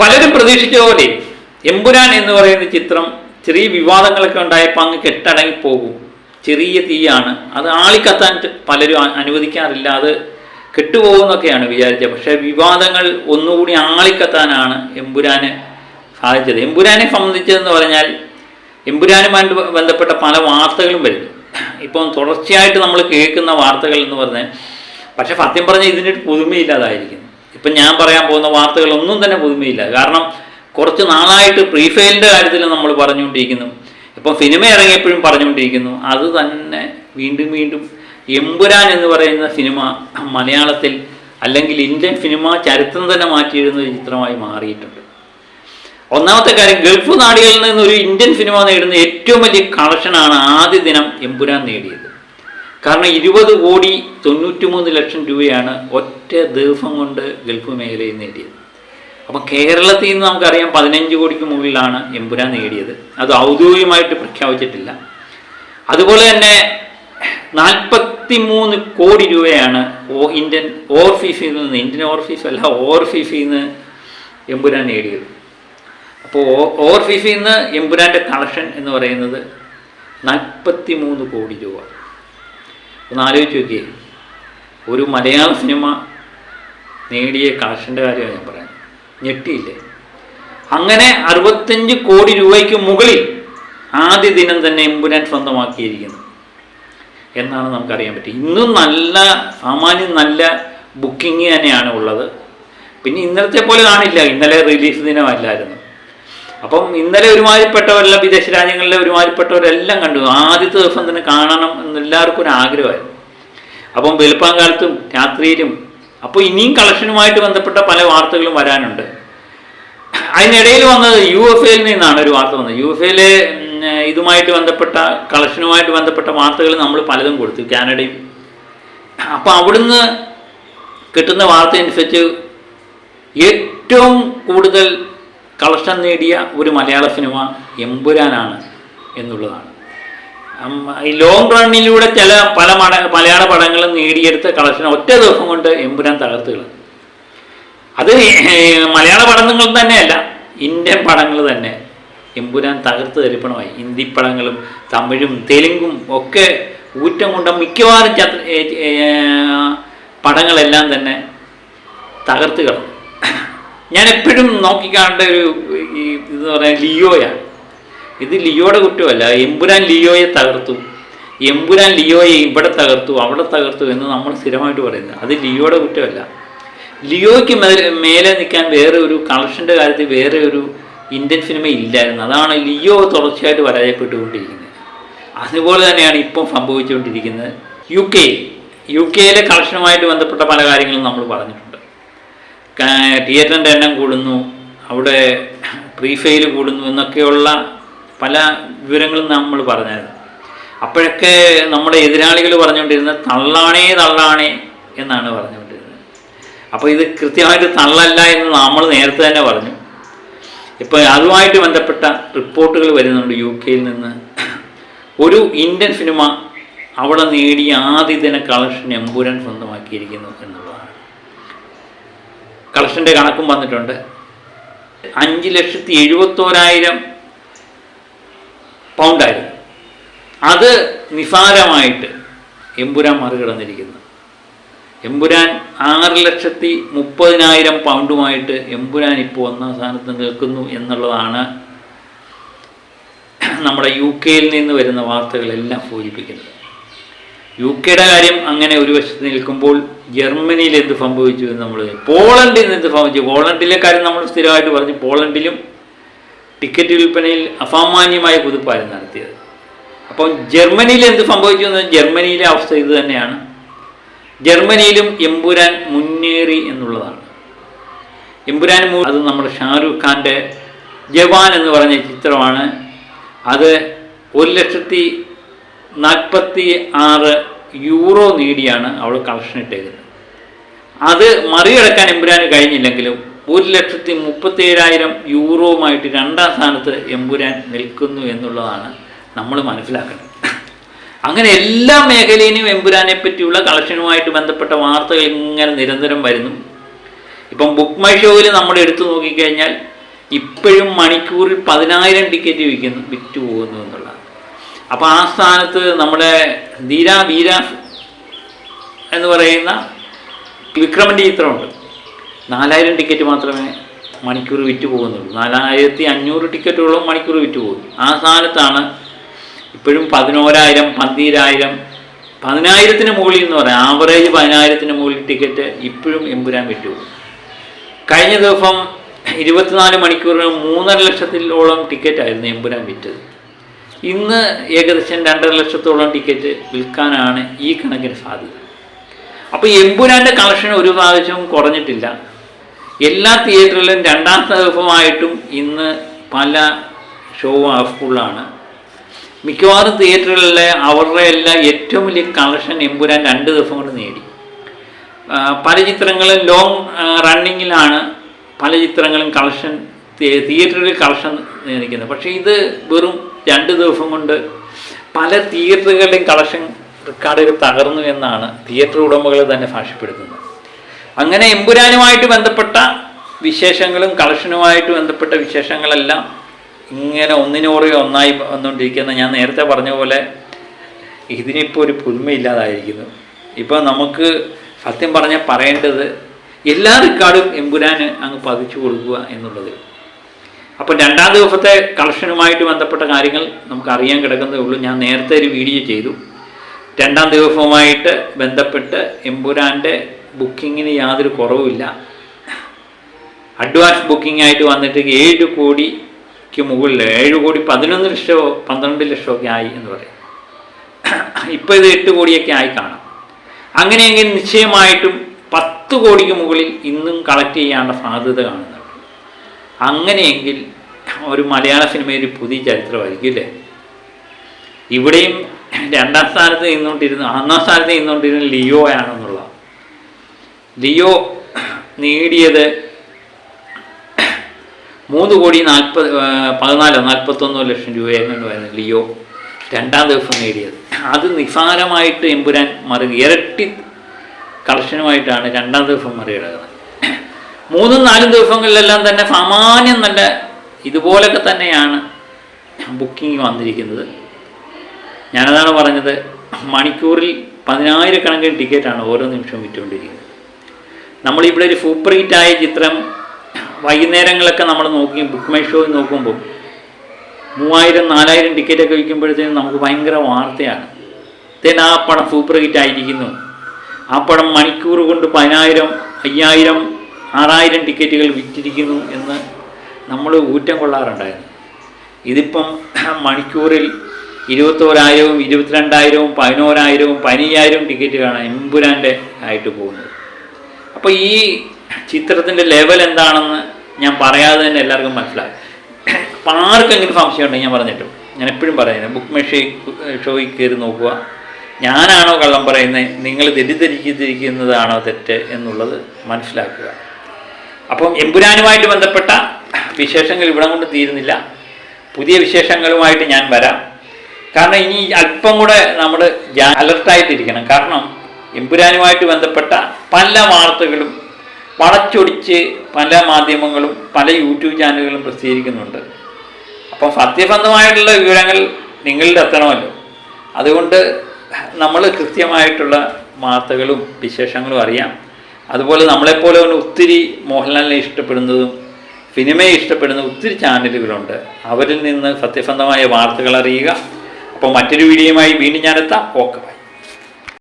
പലരും പ്രതീക്ഷിച്ച പോലെ എമ്പുരാൻ എന്ന് പറയുന്ന ചിത്രം ചെറിയ വിവാദങ്ങളൊക്കെ ഉണ്ടായപ്പോൾ അങ്ങ് കെട്ടടങ്ങി പോകും. ചെറിയ തീയാണ്. അത് ആളിക്കത്താൻ പലരും അനുവദിക്കാറില്ല. അത് കെട്ടുപോകുന്നൊക്കെയാണ് വിചാരിച്ചത്. പക്ഷേ വിവാദങ്ങൾ ഒന്നുകൂടി ആളിക്കത്താനാണ് എമ്പുരാന് സാധിച്ചത്. എമ്പുരാനെ സംബന്ധിച്ചതെന്ന് പറഞ്ഞാൽ എമ്പുരാനുമായിട്ട് ബന്ധപ്പെട്ട പല വാർത്തകളും വരുന്നു. ഇപ്പം തുടർച്ചയായിട്ട് നമ്മൾ കേൾക്കുന്ന വാർത്തകൾ എന്ന് പറഞ്ഞാൽ പക്ഷെ സത്യം പറഞ്ഞാൽ ഇതിനൊരു പുതുമയില്ലാതായിരിക്കുന്നു. ഇപ്പം ഞാൻ പറയാൻ പോകുന്ന വാർത്തകളൊന്നും തന്നെ പുതുമയില്ല കാരണം കുറച്ച് നാളായിട്ട് പ്രീഫെയിലിന്റെ കാര്യത്തിൽ നമ്മൾ പറഞ്ഞുകൊണ്ടിരിക്കുന്നു. ഇപ്പം സിനിമ ഇറങ്ങിയപ്പോഴും പറഞ്ഞുകൊണ്ടിരിക്കുന്നു. അത് തന്നെ വീണ്ടും വീണ്ടും എമ്പുരാൻ എന്ന് പറയുന്ന സിനിമ മലയാളത്തിൽ അല്ലെങ്കിൽ ഇന്ത്യൻ സിനിമ ചരിത്രം തന്നെ മാറ്റിയിരുന്ന ഒരു ചിത്രമായി മാറിയിട്ടുണ്ട്. ഒന്നാമത്തെ കാര്യം ഗൾഫ് നാടുകളിൽ നിന്ന് ഒരു ഇന്ത്യൻ സിനിമ നേടുന്ന ഏറ്റവും വലിയ കളക്ഷനാണ് ആദ്യ ദിനം എമ്പുരാൻ നേടിയത്. കാരണം ഇരുപത് കോടി തൊണ്ണൂറ്റിമൂന്ന് ലക്ഷം രൂപയാണ് ഒറ്റ ദിവസം കൊണ്ട് ഗൾഫ് മേഖലയിൽ നേടിയത്. അപ്പം കേരളത്തിൽ നിന്ന് നമുക്കറിയാം പതിനഞ്ച് കോടിക്ക് മുകളിലാണ് എമ്പുരാൻ നേടിയത്. അത് ഔദ്യോഗികമായിട്ട് പ്രഖ്യാപിച്ചിട്ടില്ല. അതുപോലെ തന്നെ നാൽപ്പത്തി മൂന്ന് കോടി രൂപയാണ് ഓ ഇന്ത്യൻ ഓവർഫീസിൽ നിന്ന് ഇന്ത്യൻ ഓവർഫീസ് അല്ല ഓവർഫീസിൽ നിന്ന് എമ്പുരാൻ നേടിയത്. അപ്പോൾ ഓവർഫീസിൽ നിന്ന് എമ്പുരാന്റെ കളക്ഷൻ എന്ന് പറയുന്നത് നാൽപ്പത്തി മൂന്ന് കോടി രൂപ. ഒന്ന് ആലോചിച്ച് നോക്കിയേ. ഒരു മലയാള സിനിമ നേടിയ കളക്ഷന്റെ കാര്യമാണ് ഞാൻ പറയാൻ ഞെട്ടിയില്ലേ? അങ്ങനെ അറുപത്തഞ്ച് കോടി രൂപയ്ക്ക് മുകളിൽ ആദ്യ ദിനം തന്നെ എമ്പുരാൻ സ്വന്തമാക്കിയിരിക്കുന്നു. എന്നാണ് നമുക്കറിയാൻ പറ്റും ഇന്നും നല്ല സാമാന്യം നല്ല ബുക്കിംഗ് തന്നെയാണ് ഉള്ളത്. പിന്നെ ഇന്നലത്തെ പോലെ കാണില്ല. ഇന്നലെ റിലീസ് ദിനമല്ലായിരുന്നു. അപ്പം ഇന്നലെ ഒരുമാതിരിപ്പെട്ടവരെല്ലാം വിദേശ രാജ്യങ്ങളിലെ ഒരുമാതിരിപ്പെട്ടവരെല്ലാം കണ്ടു. ആദ്യത്തെ ദിവസം തന്നെ കാണണം എന്ന് എല്ലാവർക്കും ഒരു ആഗ്രഹമായിരുന്നു. അപ്പം വെളുപ്പാങ്കാലത്തും രാത്രിയിലും അപ്പോൾ ഇനിയും കളക്ഷനുമായിട്ട് ബന്ധപ്പെട്ട പല വാർത്തകളും വരാനുണ്ട്. അതിനിടയിൽ വന്നത് യു എഫ് എയിൽ നിന്നാണ് ഒരു വാർത്ത വന്നത്. യു എഫ് എയിലെ ഇതുമായിട്ട് ബന്ധപ്പെട്ട കളക്ഷനുമായിട്ട് ബന്ധപ്പെട്ട വാർത്തകൾ നമ്മൾ പലതും കൊടുത്തു കാനഡയും. അപ്പോൾ അവിടുന്ന് കിട്ടുന്ന വാർത്ത അനുസരിച്ച് ഏറ്റവും കൂടുതൽ കളക്ഷൻ നേടിയ ഒരു മലയാള സിനിമ എമ്പുരാനാണ് എന്നുള്ളതാണ്. ഈ ലോങ് റണ്ണിലൂടെ ചില പല മട മലയാള പടങ്ങളും നേടിയെടുത്ത കളക്ഷൻ ഒറ്റ ദിവസം കൊണ്ട് എമ്പുരാൻ തകർത്തുകൾ അത് മലയാള പടങ്ങൾ തന്നെയല്ല ഇന്ത്യൻ പടങ്ങൾ തന്നെ എമ്പുരാൻ തകർത്ത് തരിപ്പണമായി. ഹിന്ദി പടങ്ങളും തമിഴും തെലുങ്കും ഒക്കെ ഊറ്റം കൊണ്ട മിക്കവാറും പടങ്ങളെല്ലാം തന്നെ തകർത്ത് കളഞ്ഞു. ഞാൻ എപ്പോഴും നോക്കിക്കാണ്ട ഒരു ഈ ഇത് പറയാൻ ലിയോയാണ്. ഇത് ലിയോയുടെ കുറ്റമല്ല. എമ്പുരാൻ ലിയോയെ തകർത്തു. എമ്പുരാൻ ലിയോയെ ഇവിടെ തകർത്തു അവിടെ തകർത്തു എന്ന് നമ്മൾ സ്ഥിരമായിട്ട് പറയുന്നത്. അത് ലിയോയുടെ കുറ്റമല്ല. ലിയോയ്ക്ക് മേലെ നിൽക്കാൻ വേറെ ഒരു കളക്ഷന്റെ കാര്യത്തിൽ വേറെ ഒരു ഇന്ത്യൻ സിനിമ ഇല്ലായിരുന്നു. അതാണ് ലിയോ തുടർച്ചയായിട്ട് പരാജയപ്പെട്ടുകൊണ്ടിരിക്കുന്നത്. അതുപോലെ തന്നെയാണ് ഇപ്പം സംഭവിച്ചുകൊണ്ടിരിക്കുന്നത്. യു കെ യു കെയിലെ കളക്ഷനുമായിട്ട് ബന്ധപ്പെട്ട പല കാര്യങ്ങളും നമ്മൾ പറഞ്ഞിട്ടുണ്ട്. തിയേറ്ററിന്റെ എണ്ണം കൂടുന്നു അവിടെ പ്രീഫെയിൽ കൂടുന്നു എന്നൊക്കെയുള്ള പല വിവരങ്ങളും നമ്മൾ പറഞ്ഞായിരുന്നു. അപ്പോഴൊക്കെ നമ്മുടെ എതിരാളികൾ പറഞ്ഞുകൊണ്ടിരുന്നത് തള്ളാണേ തള്ളാണേ എന്നാണ് പറഞ്ഞുകൊണ്ടിരുന്നത്. അപ്പോൾ ഇത് കൃത്യമായിട്ട് തള്ളല്ല എന്ന് നമ്മൾ നേരത്തെ തന്നെ പറഞ്ഞു. ഇപ്പോൾ അതുമായിട്ട് ബന്ധപ്പെട്ട റിപ്പോർട്ടുകൾ വരുന്നുണ്ട് യു കെയിൽ നിന്ന്. ഒരു ഇന്ത്യൻ സിനിമ അവിടെ നേടിയ ആദ്യ ദിന കളക്ഷൻ എമ്പൂരൻ സ്വന്തമാക്കിയിരിക്കുന്നു എന്നുള്ളതാണ് കളക്ഷന്റെ കണക്കും വന്നിട്ടുണ്ട്. അഞ്ച് ലക്ഷത്തി എഴുപത്തോരായിരം പൗണ്ടായിരുന്നു. അത് നിസാരമായിട്ട് എമ്പുരാൻ മറികടന്നിരിക്കുന്നു. എമ്പുരാൻ ആറ് ലക്ഷത്തി മുപ്പതിനായിരം പൗണ്ടുമായിട്ട് എമ്പുരാൻ ഇപ്പോൾ ഒന്നാം സ്ഥാനത്ത് നിൽക്കുന്നു എന്നുള്ളതാണ് നമ്മുടെ യു കെയിൽ നിന്ന് വരുന്ന വാർത്തകളെല്ലാം സൂചിപ്പിക്കുന്നത്. യു കെയുടെ കാര്യം അങ്ങനെ ഒരു വശത്ത് നിൽക്കുമ്പോൾ ജർമ്മനിയിൽ എന്ത് സംഭവിച്ചു എന്ന് നമ്മൾ പോളണ്ടിൽ എന്ത് സംഭവിച്ചു? പോളണ്ടിലെ കാര്യം നമ്മൾ സ്ഥിരമായിട്ട് പറഞ്ഞു. പോളണ്ടിലും ടിക്കറ്റ് വിൽപ്പനയിൽ അസാമാന്യമായ കുതിപ്പായിരുന്നു നടത്തിയത്. അപ്പം ജർമ്മനിയിൽ എന്ത് സംഭവിച്ചു എന്ന് ജർമ്മനിയിലെ അവസ്ഥ ഇത് തന്നെയാണ്. ജർമ്മനിയിലും എമ്പുരാൻ മുന്നേറി എന്നുള്ളതാണ്. എമ്പുരാൻ അത് നമ്മുടെ ഷാരൂഖ് ഖാന്റെ ജവാൻ എന്ന് പറഞ്ഞ ചിത്രമാണ്. അത് ഒരു ലക്ഷത്തി നാൽപ്പത്തി ആറ് യൂറോ നേടിയാണ് അവൾ കളക്ഷൻ ഇട്ടേക്കുന്നത്. അത് മറികടക്കാൻ എമ്പുരാന് കഴിഞ്ഞില്ലെങ്കിലും ഒരു ലക്ഷത്തി മുപ്പത്തി ഏഴായിരം യൂറോവുമായിട്ട് രണ്ടാം സ്ഥാനത്ത് എമ്പുരാൻ നിൽക്കുന്നു എന്നുള്ളതാണ് നമ്മൾ മനസ്സിലാക്കേണ്ടത് അങ്ങനെ എല്ലാ മേഖലയിലും എമ്പുരാനെ പറ്റിയുള്ള കളക്ഷനുമായിട്ട് ബന്ധപ്പെട്ട വാർത്തകൾ ഇങ്ങനെ നിരന്തരം വരുന്നു. ഇപ്പം ബുക്ക് മൈ ഷോയിൽ നമ്മൾ എടുത്തു നോക്കിക്കഴിഞ്ഞാൽ ഇപ്പോഴും മണിക്കൂറിൽ പതിനായിരം ടിക്കറ്റ് വിൽക്കുന്നു വിറ്റു പോകുന്നു എന്നുള്ളതാണ്. അപ്പോൾ ആ സ്ഥാനത്ത് നമ്മുടെ ധീര വീര എന്ന് പറയുന്ന വിക്രമന്റെ ചിത്രമുണ്ട്. നാലായിരം ടിക്കറ്റ് മാത്രമേ മണിക്കൂർ വിറ്റ് പോകുന്നുള്ളൂ. നാലായിരത്തി അഞ്ഞൂറ് ടിക്കറ്റുകളും മണിക്കൂർ വിറ്റ് പോകുന്നു. ആ സ്ഥാനത്താണ് ഇപ്പോഴും പതിനോരായിരം പന്തീരായിരം പതിനായിരത്തിന് മുകളിൽ എന്ന് പറയാം. ആവറേജ് പതിനായിരത്തിന് മുകളിൽ ടിക്കറ്റ് ഇപ്പോഴും എമ്പുരാൻ വിറ്റു കഴിഞ്ഞ ദിവസം ഇരുപത്തിനാല് മണിക്കൂറിന് മൂന്നര ലക്ഷത്തിലോളം ടിക്കറ്റായിരുന്നു എമ്പുരാൻ വിറ്റത്. ഇന്ന് ഏകദേശം രണ്ടര ലക്ഷത്തോളം ടിക്കറ്റ് വിൽക്കാനാണ് ഈ കണക്കിന് സാധ്യത. അപ്പോൾ എമ്പുരാന്റെ കളക്ഷൻ ഒരു പ്രാവശ്യവും കുറഞ്ഞിട്ടില്ല. എല്ലാ തിയേറ്ററിലും രണ്ടാം ദിവസമായിട്ടും ഇന്ന് പല ഷോ ഫുള്ളാണ് മിക്കവാറും തിയേറ്ററുകളിലെ അവരുടെ എല്ലാം ഏറ്റവും വലിയ കളക്ഷൻ എമ്പുരാൻ രണ്ട് ദിവസം കൊണ്ട് നേടി. പല ചിത്രങ്ങളും ലോങ് റണ്ണിങ്ങിലാണ് പല ചിത്രങ്ങളും കളക്ഷൻ തിയേറ്ററിൽ കളക്ഷൻ നിൽക്കുന്നത്. പക്ഷേ ഇത് വെറും രണ്ട് ദിവസം കൊണ്ട് പല തിയേറ്ററുകളുടെയും കളക്ഷൻ റെക്കോർഡുകൾ തകർന്നു എന്നാണ് തിയേറ്റർ ഉടമകൾ തന്നെ ഭാഷപ്പെടുത്തുന്നത് അങ്ങനെ എമ്പുരാനുമായിട്ട് ബന്ധപ്പെട്ട വിശേഷങ്ങളും കളക്ഷനുമായിട്ട് ബന്ധപ്പെട്ട വിശേഷങ്ങളെല്ലാം ഇങ്ങനെ ഒന്നിനോറെ ഒന്നായി വന്നുകൊണ്ടിരിക്കുന്ന ഞാൻ നേരത്തെ പറഞ്ഞ പോലെ ഇതിനിപ്പോൾ ഒരു പുതുമയില്ലാതായിരിക്കുന്നു. ഇപ്പോൾ നമുക്ക് സത്യം പറഞ്ഞാൽ പറയേണ്ടത് എല്ലാ റെക്കോർഡും എമ്പുരാന് അങ്ങ് പതിച്ചു കൊടുക്കുക എന്നുള്ളത്. അപ്പോൾ രണ്ടാം ദിവസത്തെ കളക്ഷനുമായിട്ട് ബന്ധപ്പെട്ട കാര്യങ്ങൾ നമുക്ക് അറിയാൻ കിടക്കുന്നതേ ഉള്ളൂ. ഞാൻ നേരത്തെ ഒരു വീഡിയോ ചെയ്തു. രണ്ടാം ദിവസവുമായിട്ട് ബന്ധപ്പെട്ട് എമ്പുരാന്റെ ബുക്കിങ്ങിന് യാതൊരു കുറവുമില്ല. അഡ്വാൻസ് ബുക്കിംഗ് ആയിട്ട് വന്നിട്ട് ഏഴ് കോടിക്ക് മുകളിൽ ഏഴ് കോടി പതിനൊന്ന് ലക്ഷമോ പന്ത്രണ്ട് ലക്ഷമോ ഒക്കെ ആയി എന്ന് പറയും. ഇപ്പോൾ ഇത് എട്ട് കോടിയൊക്കെ ആയി കാണാം. അങ്ങനെയെങ്കിൽ നിശ്ചയമായിട്ടും പത്ത് കോടിക്ക് മുകളിൽ ഇന്നും കളക്ട് ചെയ്യാനുള്ള സാധ്യത കാണുന്നുണ്ട്. അങ്ങനെയെങ്കിൽ ഒരു മലയാള സിനിമയിൽ പുതിയ ചരിത്രമായിരിക്കും അല്ലേ ഇവിടെയും രണ്ടാം സ്ഥാനത്ത് നിന്നുകൊണ്ടിരുന്ന ഒന്നാം സ്ഥാനത്ത് നിന്നുകൊണ്ടിരുന്ന ലിയോ ആണെന്നുള്ള. ലിയോ നേടിയത് മൂന്ന് കോടി നാൽപ്പത് പതിനാലോ നാൽപ്പത്തൊന്നോ ലക്ഷം രൂപയായിരുന്നു ലിയോ രണ്ടാം ദിവസം നേടിയത്. അത് നിസ്സാരമായിട്ട് എമ്പുരാൻ മറി ഇരട്ടി കളക്ഷനുമായിട്ടാണ് രണ്ടാം ദിവസം മറികടക്കുന്നത്. മൂന്നും നാലും ദിവസങ്ങളിലെല്ലാം തന്നെ സാമാന്യം നല്ല ഇതുപോലൊക്കെ തന്നെയാണ് ബുക്കിംഗ് വന്നിരിക്കുന്നത്. ഞാനതാണ് പറഞ്ഞത് മണിക്കൂറിൽ പതിനായിരക്കണക്കിന് ടിക്കറ്റാണ് ഓരോ നിമിഷവും വിറ്റുകൊണ്ടിരിക്കുന്നത്. നമ്മളിവിടെ ഒരു സൂപ്പർ ഹിറ്റായ ചിത്രം വൈകുന്നേരങ്ങളൊക്കെ നമ്മൾ നോക്കി ബുക്ക് മൈ ഷോയിൽ നോക്കുമ്പോൾ മൂവായിരം നാലായിരം ടിക്കറ്റൊക്കെ വിൽക്കുമ്പോഴത്തേനും നമുക്ക് ഭയങ്കര വാർത്തയാണ്. തേൻ ആ പടം സൂപ്പർ ഹിറ്റ് ആയിരിക്കുന്നു. ആ പടം മണിക്കൂർ കൊണ്ട് പതിനായിരം അയ്യായിരം ആറായിരം ടിക്കറ്റുകൾ വിറ്റിരിക്കുന്നു എന്ന് നമ്മൾ ഊറ്റം കൊള്ളാറുണ്ടായിരുന്നു. ഇതിപ്പം മണിക്കൂറിൽ ഇരുപത്തോരായിരവും ഇരുപത്തിരണ്ടായിരവും പതിനോരായിരവും പതിനയ്യായിരവും ടിക്കറ്റുകളാണ് എമ്പുരാന്റെ ആയിട്ട് പോകുന്നത്. അപ്പോൾ ഈ ചിത്രത്തിന്റെ ലെവൽ എന്താണെന്ന് ഞാൻ പറയാതെ തന്നെ എല്ലാവർക്കും മനസ്സിലാകും അപ്പം ആർക്കെങ്കിലും സംശയം ഉണ്ടെങ്കിൽ ഞാൻ പറഞ്ഞിട്ടും ഞാൻ എപ്പോഴും പറയുന്നത് ബുക്ക് മെഷീൻ ഷോയിൽ കയറി നോക്കുക. ഞാനാണോ കള്ളം പറയുന്നത്? നിങ്ങൾ തെറ്റിദ്ധരിച്ചിരിക്കുന്നതാണോ തെറ്റ് എന്നുള്ളത് മനസ്സിലാക്കുക. അപ്പം എമ്പുരാനുമായിട്ട് ബന്ധപ്പെട്ട വിശേഷങ്ങൾ ഇവിടെ കൊണ്ട് തീരുന്നില്ല. പുതിയ വിശേഷങ്ങളുമായിട്ട് ഞാൻ വരാം. കാരണം ഇനി അല്പം കൂടെ നമ്മൾ അലർട്ടായിട്ടിരിക്കണം കാരണം എമ്പുരാനുമായിട്ട് ബന്ധപ്പെട്ട പല വാർത്തകളും വളച്ചൊടിച്ച് പല മാധ്യമങ്ങളും പല യൂട്യൂബ് ചാനലുകളും പ്രസിദ്ധീകരിക്കുന്നുണ്ട്. അപ്പം സത്യസന്ധമായിട്ടുള്ള വിവരങ്ങൾ നിങ്ങളുടെ എത്തണമല്ലോ. അതുകൊണ്ട് നമ്മൾ കൃത്യമായിട്ടുള്ള വാർത്തകളും വിശേഷങ്ങളും അറിയാം. അതുപോലെ നമ്മളെപ്പോലെ ഒത്തിരി മോഹൻലാലിനെ ഇഷ്ടപ്പെടുന്നതും സിനിമയെ ഇഷ്ടപ്പെടുന്ന ഒത്തിരി ചാനലുകളുണ്ട്. അവരിൽ നിന്ന് സത്യസന്ധമായ വാർത്തകൾ അറിയുക. അപ്പോൾ മറ്റൊരു വീഡിയോയുമായി വീണ്ടും ഞാനെത്താം. ഓക്കെ